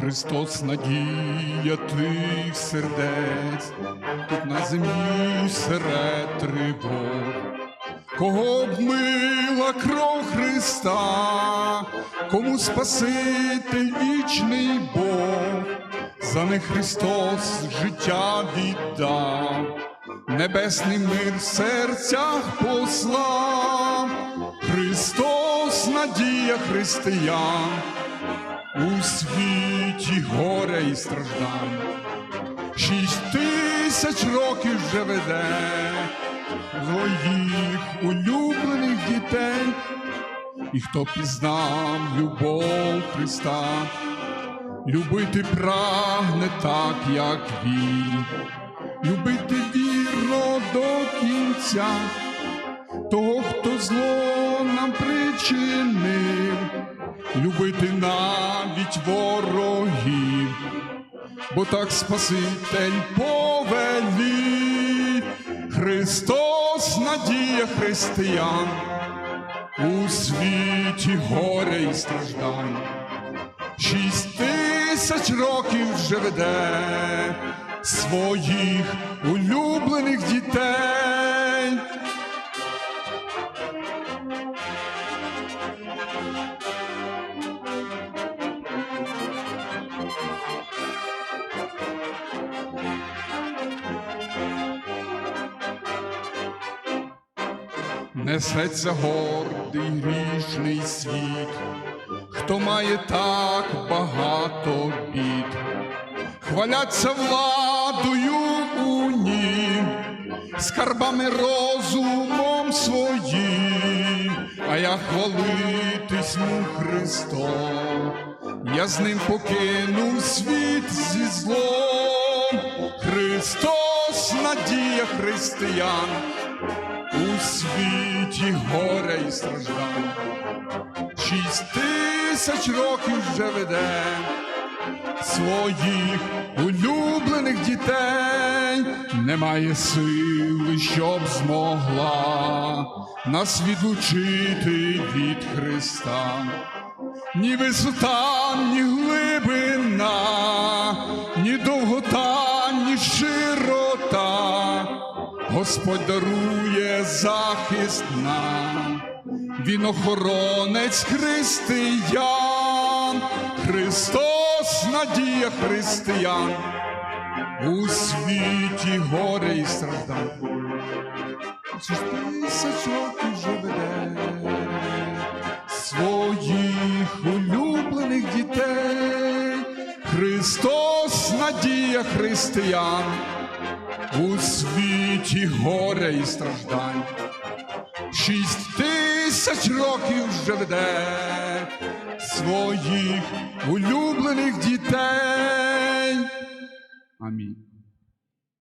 Христос надія тих сердець, тут на землі серед тривог. Кого б мила кров Христа, кому Спаситель вічний Бог, за них Христос життя віддав, небесний мир в серцях послав, Христос надія християн, у світі горя і страждань, шість тисяч років вже веде своїх улюблених дітей, і хто пізнав любов Христа, любити прагне так, як він, любити вірно до кінця, того, хто зло нам причинив, любити навіть ворогів, бо так Спаситель повелів. Христос надія християн у світі горя і страждань. Шість тисяч років вже веде своїх улюблених Несеться гордий грішний світ, хто має так багато бід, хваляться владою у нім, скарбами розумом своїм, а я хвалитись му Христом, я з ним покину світ зі злом, Христос надія християн у світі горя і страждань. Шість тисяч років вже веде своїх улюблених дітей, немає сили, щоб змогла нас відлучити від Христа. Ні висота, ні глибина, ні довгота, ні широта. Господь дарує захист нам, він охоронець християн, Христос надія християн, у світі горе і страждань. Шість тисяч років вже веде своїх улюблених дітей, Христос надія християн у світі горя і страждань. Шість тисяч років вже своїх улюблених дітей. Амінь.